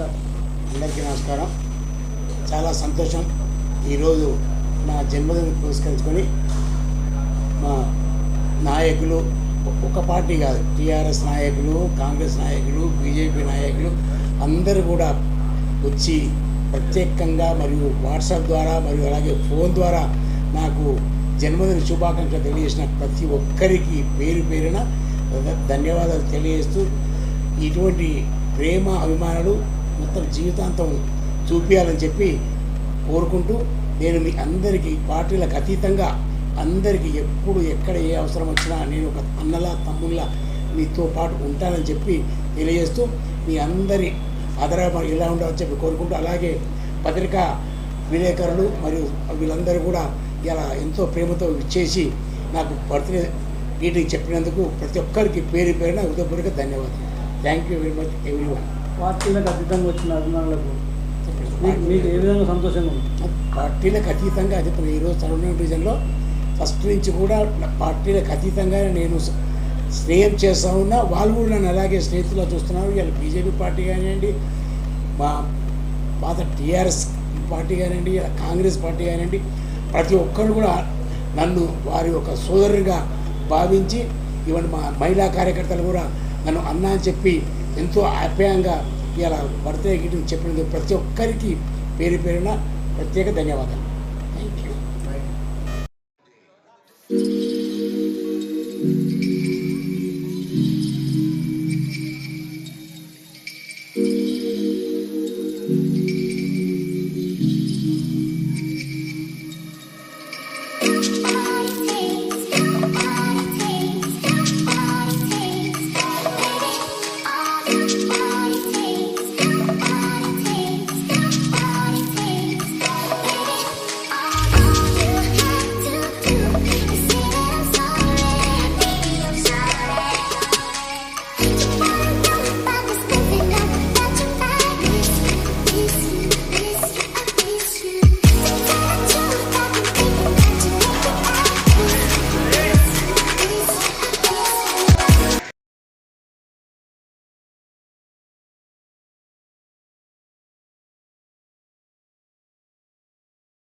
Sir అందరికీ నమస్కారం. చాలా సంతోషం ఈరోజు నా జన్మదినం పురస్కరించుకొని మా నాయకులు ఒక పార్టీ కాదు టీఆర్ఎస్ నాయకులు కాంగ్రెస్ నాయకులు బీజేపీ నాయకులు అందరూ కూడా వచ్చి ప్రత్యేకంగా మరియు వాట్సాప్ ద్వారా మరియు అలాగే ఫోన్ ద్వారా నాకు జన్మదిన శుభాకాంక్షలు తెలియజేసిన ప్రతి ఒక్కరికి పేరు పేరున ధన్యవాదాలు తెలియజేస్తూ ఇటువంటి ప్రేమ అభిమానులు మొత్తం జీవితాంతం చూపించాలని చెప్పి కోరుకుంటూ నేను మీ అందరికీ పార్టీలకు అతీతంగా అందరికీ ఎప్పుడు ఎక్కడ ఏ అవసరం వచ్చినా నేను ఒక అన్నలా తమ్ముళ్ళ మీతో పాటు ఉంటానని చెప్పి తెలియజేస్తూ మీ అందరి ఆదరణ ఇలా ఉండాలని చెప్పి కోరుకుంటూ అలాగే పత్రికా విలేకరులు మరియు వీళ్ళందరూ కూడా ఇలా ఎంతో ప్రేమతో ఇచ్చేసి నాకు బర్త్డే మీటింగ్ చెప్పినందుకు ప్రతి ఒక్కరికి పేరు పేరున హృదయపూర్వక ధన్యవాదాలు. Thank you very much everyone పార్టీలకు అతీతంగా వచ్చిన అభిమానులకు మీకు మీకు ఏ విధంగా సంతోషంగా ఉంది? పార్టీలకు అతీతంగా అది ఈరోజు సరౌండింగ్ డివిజన్లో ఫస్ట్ నుంచి కూడా పార్టీలకు అతీతంగా నేను స్నేహం చేస్తా ఉన్నా. వాళ్ళు కూడా నన్ను అలాగే స్నేహితులు చూస్తున్నారు. ఇవాళ బీజేపీ పార్టీ కానివ్వండి మా పాత టీఆర్ఎస్ పార్టీ కానివ్వండి ఇలా కాంగ్రెస్ పార్టీ కానివ్వండి ప్రతి ఒక్కరు కూడా నన్ను వారి ఒక సోదరుగా భావించి ఇవన్నీ మా మహిళా కార్యకర్తలు కూడా నన్ను అన్నా అని చెప్పి ఎంతో ఆప్యాయంగా ఇలా బర్త్డే గిఫ్ట్ చెప్పినందుకు ప్రతి ఒక్కరికి పేరు పేరున ప్రత్యేక ధన్యవాదాలు. Thank you thank you.